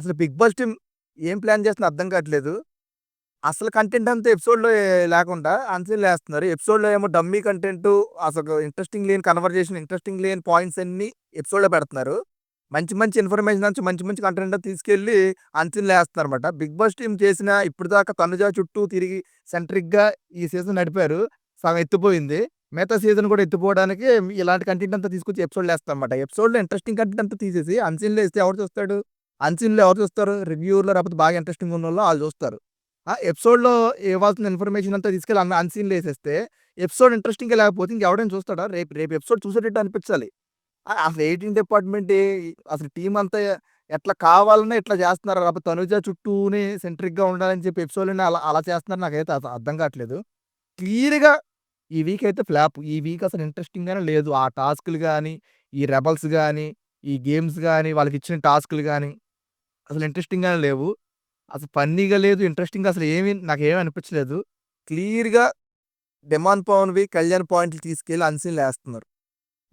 అసలు 'big boss' team ఏం plan చేస్తుందో అర్థం కావట్లేదు. అసలు కంటెంట్ అంతా ఎపిసోడ్‌లో లేకుండా అన్సీన్‌లేస్తున్నారు. ఎపిసోడ్‌లో ఏమో డమ్మీ కంటెంటు అసలు ఇంట్రెస్టింగ్ లేని కన్వర్జేషన్, ఇంట్రెస్టింగ్ లేని పాయింట్స్ అన్నీ ఎపిసోడ్‌లో పెడుతున్నారు. మంచి మంచి ఇన్ఫర్మేషన్ నుంచి మంచి మంచి కంటెంట్ తీసుకెళ్ళి అన్సీన్‌లేస్తున్నారన్నమాట. 'బిగ్ బాస్' టీమ్ చేసిన ఇప్పటిదాకా తనుజ చుట్టూ తిరిగి సెంట్రిక్‌గా ఈ సీజన్ నడిపారు. సగం ఎత్తిపోయింది. మిగతా సీజన్ కూడా ఎత్తిపోవడానికి ఇలాంటి కంటెంట్ అంతా తీసుకొచ్చి వేస్తాం అన్నమాట ఎపిసోడ్‌లో ఇంట్రెస్టింగ్ కంటెంట్ అంతా తీసేసి అన్సీన్‌లో వేస్తే ఎవరు చూస్తాడు? అన్సీన్‌లో ఎవరు చూస్తారు? రివ్యూలో లేకపోతే బాగా ఇంట్రెస్టింగ్ ఉన్నోళ్ళు వాళ్ళు చూస్తారు. ఆ ఎపిసోడ్‌లో ఇవ్వాల్సిన ఇన్ఫర్మేషన్ అంతా తీసుకెళ్ళి అన్న అన్సీన్‌లో వేసేస్తే ఎపిసోడ్ ఇంట్రెస్టింగ్‌గా లేకపోతే ఇంకెవడైనా చూస్తాడా? రేపు రేపు ఎపిసోడ్ చూసేటట్టు అనిపించాలి. ఆ అసలు ఎయిటింగ్ డిపార్ట్మెంట్ అసలు టీం అంతా ఎట్లా కావాలన్నా ఇట్లా చేస్తున్నారు. లేకపోతే తనుజ చుట్టూనే సెంట్రిక్‌గా ఉండాలని చెప్పి ఎపిసోడ్ని అలా అలా చేస్తున్నారు నాకైతే అర్థం కావట్లేదు. క్లియర్‌గా ఈ వీక్ అయితే ఫ్లాప్. ఈ వీక్ అసలు ఇంట్రెస్టింగ్‌గానే లేదు. ఆ టాస్క్‌లు కానీ ఈ రెబల్స్ కానీ ఈ గేమ్స్ కానీ వాళ్ళకి ఇచ్చిన టాస్క్‌లు కానీ అసలు ఇంట్రెస్టింగ్గా లేవు. అసలు ఫన్నీగా లేదు. ఇంట్రెస్టింగ్‌గా అసలు ఏమి ఏమీ అనిపించలేదు. క్లియర్‌గా డిమాండ్ పవన్‌వి, కళ్యాణ్ పాయింట్లు తీసుకెళ్ళి అన్సీన్‌లో లేస్తున్నారు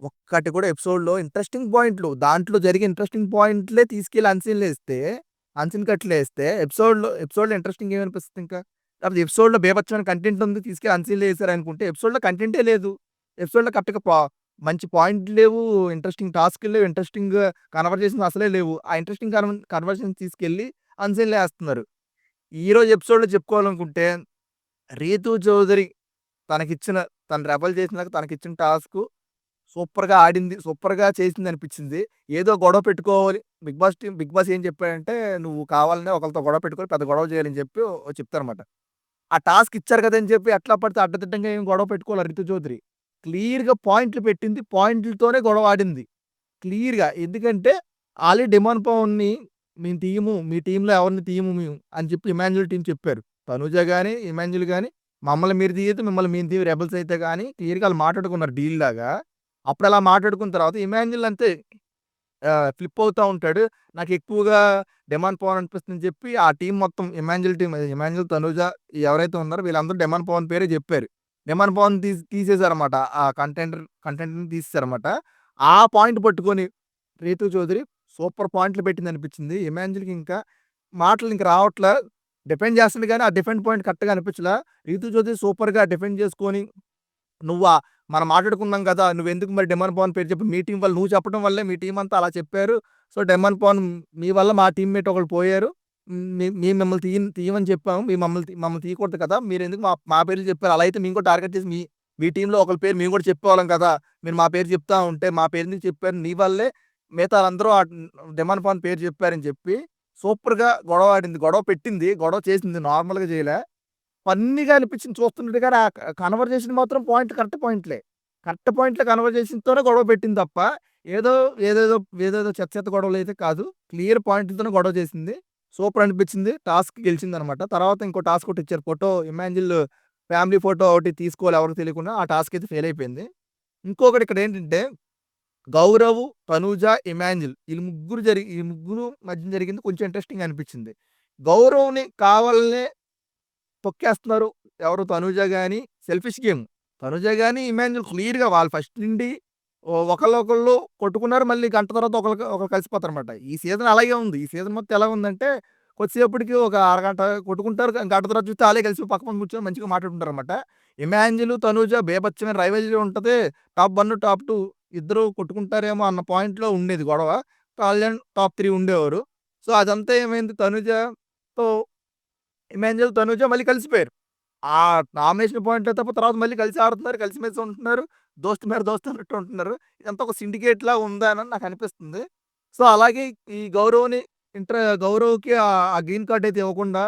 ఒక్కటి కూడా ఎపిసోడ్‌లో ఇంట్రెస్టింగ్ పాయింట్లు దాంట్లో జరిగే ఇంట్రెస్టింగ్ పాయింట్లే తీసుకెళ్ళి అన్సీన్‌లో లేస్తే అన్సీన్ కట్‌లో ఎపిసోడ్‌లో ఎపిసోడ్‌లో ఇంట్రెస్టింగ్ ఏమనిపిస్తుంది ఇంకా? లేకపోతే ఎపిసోడ్‌లో బేపచ్చమైన కంటెంట్ ఉంది తీసుకెళ్ళి అన్సీన్‌లో అనుకుంటే ఎపిసోడ్‌లో కంటెంటే లేదు. ఎపిసోడ్‌లో కరెక్ట్‌గా పా మంచి పాయింట్లు లేవు. ఇంట్రెస్టింగ్ టాస్క్ లేవు. ఇంట్రెస్టింగ్ కన్వర్జేషన్ అసలే లేవు. ఆ ఇంట్రెస్టింగ్ కన్వ కన్వర్జేషన్ తీసుకెళ్ళి అన్సీన్‌లో వేస్తున్నారు ఈరోజు ఎపిసోడ్‌లో చెప్పుకోవాలనుకుంటే రీతు చౌదరి తనకిచ్చిన తను రెబల్ చేసినాక తనకిచ్చిన టాస్క్ సూపర్‌గా ఆడింది. సూపర్‌గా చేసింది అనిపించింది. ఏదో గొడవ పెట్టుకోవాలి 'big boss' team 'big boss' ఏం చెప్పాడంటే నువ్వు కావాలనే ఒకరితో గొడవ పెట్టుకొని పెద్ద గొడవ చేయాలని చెప్పి చెప్తారనమాట ఆ టాస్క్ ఇచ్చారు కదా! అని చెప్పి ఎట్లా పడితే అడ్డదిడ్డంగా ఏం గొడవ పెట్టుకోవాలి రితు చౌదరి. క్లియర్‌గా పాయింట్లు పెట్టింది. పాయింట్లతోనే గొడవ ఆడింది. క్లియర్‌గా ఎందుకంటే ఆల్రెడీ డిమాండ్ పవన్‌ని మేము తీయము. మీ టీంలో ఎవరిని తీయము మేము అని చెప్పి ఇమాన్యుల్ టీం చెప్పారు. తనుజ కానీ ఇమాన్యుల్ కానీ మమ్మల్ని మీరు తీయదు మిమ్మల్ని మేము తీయ రెబెల్స్ అయితే కానీ క్లియర్‌గా వాళ్ళు మాట్లాడుకున్నారు డీల్ లాగా. అప్పుడు అలా మాట్లాడుకున్న తర్వాత ఇమాన్యుల్ అంతే ఫ్లిప్ అవుతా ఉంటాడు. నాకు ఎక్కువగా డిమాండ్ పవన్ అనిపిస్తుందని చెప్పి ఆ టీం మొత్తం ఇమాన్యుల్ టీం ఇమాన్యుల్ తనుజ ఎవరైతే ఉన్నారో వీళ్ళందరూ డిమాండ్ పవన్ పేరే చెప్పారు. డిమాండ్ పవన్ తీసి తీసేసారన్నమాట. ఆ కంటెంట్ కంటెంట్‌ని తీసేసారన్నమాట. ఆ పాయింట్ పట్టుకొని రీతు చౌదరి సూపర్ పాయింట్లు పెట్టింది అనిపించింది. ఇమాన్యుయల్‌కి ఇంకా మాటలు ఇంకా రావట్లే డిఫెండ్ చేస్తుంది కానీ ఆ డిఫెండ్ పాయింట్ కరెక్ట్‌గా అనిపించలే రీతు చౌదరి సూపర్‌గా డిఫెండ్ చేసుకొని నువ్వా మనం మాట్లాడుకున్నాం కదా! నువ్వు ఎందుకు మరి డెమన్ పవన్ పేరు చెప్పి మీ టీం వాళ్ళు నువ్వు చెప్పడం వల్లే మీ టీం అంతా అలా చెప్పారు. సో, డెమన్ పవన్ మీ వల్ల మా టీమ్‌మేట్ ఒకళ్ళు పోయారు. మే మేము మిమ్మల్ని తీయ తీయమని చెప్పాము. మేము మమ్మల్ని మమ్మల్ని తీయకూడదు కదా! మీరెందుకు మా మా పేర్లు చెప్పారు. అలా అయితే మేము కూడా టార్గెట్ చేసి మీ మీ టీంలో ఒకరి పేరు మేము కూడా చెప్పేవాళ్ళం కదా! మీరు మా పేరు చెప్తా ఉంటే మా పేరు నుంచి చెప్పారు. నీ వల్లే మిగతా వాళ్ళందరూ ఆ డిమాండ్ పాన్ పేరు చెప్పారని చెప్పి సూపర్‌గా గొడవ ఆడింది. గొడవ పెట్టింది. గొడవ చేసింది. నార్మల్‌గా చేయలే. ఫన్నీగా అనిపించింది చూస్తుంటే కానీ ఆ కన్వర్జేషన్ మాత్రం పాయింట్ కరెక్ట్ పాయింట్లే. కరెక్ట్ పాయింట్లే కన్వర్జేషన్‌తోనే గొడవ పెట్టింది తప్ప ఏదో ఏదేదో ఏదేదో చెత్త చెత్త అయితే కాదు. క్లియర్ పాయింట్‌లతోనే గొడవ చేసింది. సూపర్ అనిపించింది. టాస్క్ గెలిచిందన్నమాట. తర్వాత ఇంకో టాస్క్ ఒకటి ఇచ్చారు. ఫోటో ఇమాన్యుయల్ ఫ్యామిలీ ఫోటో ఒకటి తీసుకోవాలి ఎవరికి తెలియకుండా. ఆ టాస్క్ అయితే ఫెయిల్ అయిపోయింది. ఇంకొకటి ఇక్కడ ఏంటంటే గౌరవ్, తనూజ, ఇమాన్యుయల్ ఈ ముగ్గురు జరి ఈ ముగ్గురు మధ్య జరిగింది కొంచెం ఇంట్రెస్టింగ్ అనిపించింది. గౌరవ్‌ని కావాలనే తొక్కేస్తున్నారు. ఎవరు తనూజ కానీ సెల్ఫిష్ గేమ్. తనుజ కానీ ఇమాన్యుయల్ క్లియర్‌గా వాళ్ళు ఫస్ట్ నుండి ఒకళ్ళొకళ్ళు కొట్టుకున్నారు. మళ్ళీ గంట తర్వాత ఒకరికి ఒకరు కలిసిపోతారు అనమాట ఈ సీజన్ అలాగే ఉంది. ఈ సీజన్ మొత్తం ఎలా ఉందంటే కొద్దిసేపటికి ఒక అరగంట కొట్టుకుంటారు. గంట తర్వాత చూస్తే అలాగే కలిసి పక్క పక్కన కూర్చొని మంచిగా మాట్లాడుకుంటారన్నమాట. ఇమాంజిలు తనూజ బీభత్సమైన రైవల్జీ ఉంటుంది టాప్ వన్ టాప్ టూ ఇద్దరు కొట్టుకుంటారేమో అన్న పాయింట్‌లో ఉండేది గొడవ. కళ్యాణ్ టాప్ త్రీ ఉండేవారు. సో, అదంతా ఏమైంది తనుజతో ఇమాంజిల్ తనూజ మళ్ళీ కలిసిపోయారు. ఆ నామినేషన్ పాయింట్‌లో తప్ప తర్వాత మళ్ళీ కలిసి ఆడుతున్నారు. కలిసిమెలిసి ఉంటున్నారు. దోస్త్ మేర దోస్త్ అన్నట్టు ఉంటున్నారు. ఇదంతా ఒక సిండికేట్‌లా ఉందా అని నాకు అనిపిస్తుంది. సో, అలాగే ఈ గౌరవ్‌ని ఇంటర్ గౌరవ్‌కి ఆ గ్రీన్ కార్డ్ అయితే ఇవ్వకుండా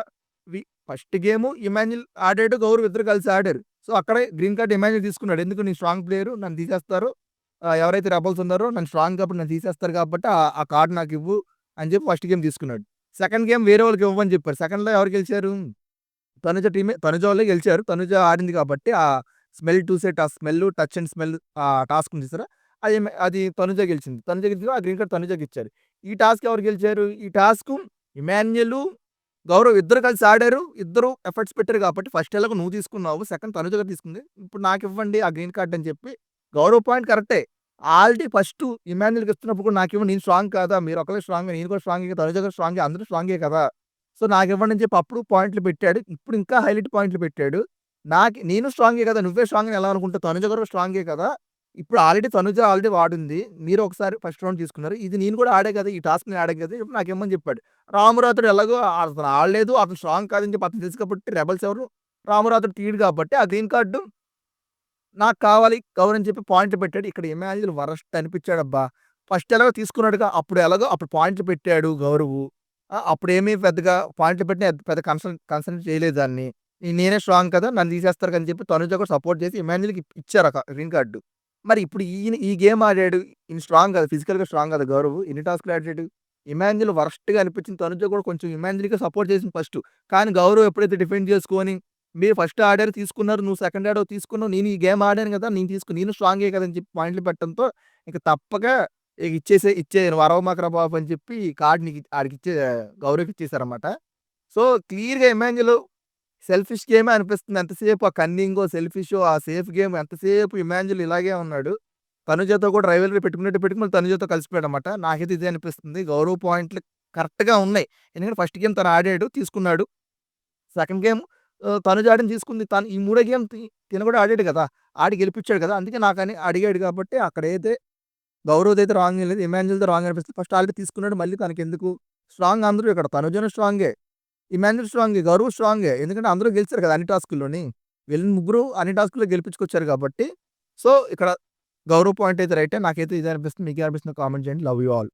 వి ఫస్ట్ గేమ్ ఇమాన్యుల్ ఆడాడు. గౌరవ్ ఇద్దరు కలిసి ఆడారు. సో, అక్కడే గ్రీన్ కార్డ్ ఇమాన్యుల్ తీసుకున్నాడు. ఎందుకు నేను స్ట్రాంగ్ ప్లేయర్ నన్ను తీసేస్తారు. ఎవరైతే రెబల్స్ ఉన్నారో నన్ను స్ట్రాంగ్ కాబట్టి నన్ను తీసేస్తారు కాబట్టి ఆ కార్డు నాకు ఇవ్వు అని చెప్పి ఫస్ట్ గేమ్ తీసుకున్నాడు. సెకండ్ గేమ్ వేరే వాళ్ళకి ఇవ్వమని చెప్పారు. సెకండ్‌లో ఎవరు గెలిచారు? తనుజ టీమే తనుజ వాళ్ళే గెలిచారు. తనుజ ఆడింది కాబట్టి ఆ smell to set smell, touch and smell ఆ టాస్క్ ఉంది సార్ అది అది తనుజ గెలిచింది. తనుజ గెలిచింది. ఆ గ్రీన్ కార్డ్ తనుజకి ఇచ్చారు. ఈ టాస్క్ ఎవరు గెలిచారు? ఈ టాస్క్ ఇమాన్యుయల్, గౌరవ్ ఇద్దరు కలిసి ఆడారు. ఇద్దరు ఎఫర్ట్స్ పెట్టారు కాబట్టి ఫస్ట్ ఎలాగో నువ్వు తీసుకున్నావు. సెకండ్ తనుజగా తీసుకుంది. ఇప్పుడు నాకివ్వండి ఆ గ్రీన్ కార్డ్ అని చెప్పి గౌరవ్ పాయింట్ కరెక్టే. ఆల్రెడీ ఫస్ట్ ఇమాన్యుయల్‌కి ఇస్తున్నప్పుడు కూడా నాకేమో నేను స్ట్రాంగ్ కాదా? మీరొక్కళ్ళే స్ట్రాంగ్ నేను కూడా స్ట్రాంగ్ తనుజగా స్ట్రాంగ్ అందరూ స్ట్రాంగే కదా! సో, నాకివ్వండి అని చెప్పి అప్పుడు పాయింట్లు పెట్టాడు. ఇప్పుడు ఇంకా హైలైట్ పాయింట్లు పెట్టాడు. నాకు నేను స్ట్రాంగే కదా! నువ్వే స్ట్రాంగ్ అని ఎలా అనుకుంటావు? తనుజ గారు స్ట్రాంగే కదా! ఇప్పుడు ఆల్రెడీ తనుజ ఆల్రెడీ వాడుంది. మీరు ఒకసారి ఫస్ట్ రౌండ్ తీసుకున్నారు. ఇది నేను కూడా ఆడే కదా! ఈ టాస్క్ నేను ఆడే కదా! ఇప్పుడు నాకేమని చెప్పాడు. రామురాథుడు ఎలాగో అతను ఆడలేదు. అతను స్ట్రాంగ్ కాదని చెప్పి అతను తెలుసు కాబట్టి రెబల్స్ ఎవరు? రామురాథుడు తీయడు కాబట్టి ఆ గ్రీన్ కార్డు నాకు కావాలి కవర్ అని చెప్పి పాయింట్లు పెట్టాడు. ఇక్కడ ఇమాన్యుయల్ వరస్ట్ అనిపించాడబ్బా! ఫస్ట్ ఎలాగో తీసుకున్నాడుగా అప్పుడు ఎలాగో అప్పుడు పాయింట్లు పెట్టాడు గౌరవు. అప్పుడు ఏమీ పెద్దగా పాయింట్లు పెట్టిన పెద్ద కన్సన్ కన్సల్ట్ చేయలేదు దాన్ని. నేనే స్ట్రాంగ్ కదా! నన్ను తీసేస్తారు అని చెప్పి తనుజ కూడా సపోర్ట్ చేసి ఇమాన్యుల్కి ఇచ్చారు ఒక గ్రీన్ కార్డు మరి ఇప్పుడు ఈయన ఈ గేమ్ ఆడాడు. ఈయన స్ట్రాంగ్ కదా ఫిజికల్‌గా స్ట్రాంగ్ కదా గౌరవ్. ఎన్ని టాస్క్‌లు ఆడాడు. ఇమాన్యుల్ వరస్ట్‌గా అనిపించింది. తనుజ కూడా కొంచెం ఇమాన్యుల్కి సపోర్ట్ చేసింది ఫస్ట్ కానీ గౌరవ్ ఎప్పుడైతే డిఫెండ్ చేసుకొని మీరు ఫస్ట్ ఆడారు తీసుకున్నారు. నువ్వు సెకండ్ ఆడో తీసుకున్నావు. నేను ఈ గేమ్ ఆడాను కదా! నేను తీసుకు నేను స్ట్రాంగే కదా! అని చెప్పి పాయింట్లు పెట్టడంతో ఇక తప్పక ఇక ఇచ్చేసే ఇచ్చేయను వరవ అరవమాకరా బాబు అని చెప్పి కార్డ్ నీకు ఆడికిచ్చే గౌరవ్‌కి ఇచ్చేసారనమాట సో, క్లియర్‌గా ఇమాన్యుల్ సెల్ఫిష్ గేమే అనిపిస్తుంది. ఎంతసేపు ఆ కన్నింగో, సెల్ఫిషో ఆ సేఫ్ గేమ్ ఎంతసేపు ఇమాన్యుయల్ ఇలాగే ఉన్నాడు. తనుజతో కూడా రైవల్రీ పెట్టుకున్నట్టు పెట్టుకుని మళ్ళీ తనుజతో కలిసిపోయాడన్నమాట. నాకైతే ఇదే అనిపిస్తుంది. గౌరవ్ పాయింట్లు కరెక్ట్‌గా ఉన్నాయి. ఎందుకంటే ఫస్ట్ గేమ్ తను ఆడాడు తీసుకున్నాడు. సెకండ్ గేమ్ తను తనుజ తీసుకుంది. తను ఈ మూడో గేమ్ తిన కూడా ఆడాడు కదా! ఆడి గెలిపించాడు కదా! అందుకే నాకని అడిగాడు కాబట్టి అక్కడైతే గౌరవదైతే రాంగ్ లేదు. ఇమాన్యుయల్‌ది రాంగ్ అనిపిస్తుంది. ఫస్ట్ ఆల్రెడీ తీసుకున్నాడు. మళ్ళీ తనకెందుకు? స్ట్రాంగ్ అందరూ ఇక్కడ తనుజను స్ట్రాంగే. ఇమాన్యుల్ స్ట్రాంగ్ గౌరవ్ స్ట్రాంగే. ఎందుకంటే అందరూ గెలిచారు కదా! అన్ని టాస్కుల్లోని. వీళ్ళని ముగ్గురు అన్ని టాస్కుల్లో గెలిపించుకొచ్చారు కాబట్టి సో, ఇక్కడ గౌరవ్ పాయింట్ అయితే రైటే. నాకైతే ఇదే అనిపిస్తుంది. మీకేమనిపిస్తుందో కామెంట్ చేయండి. Love you all.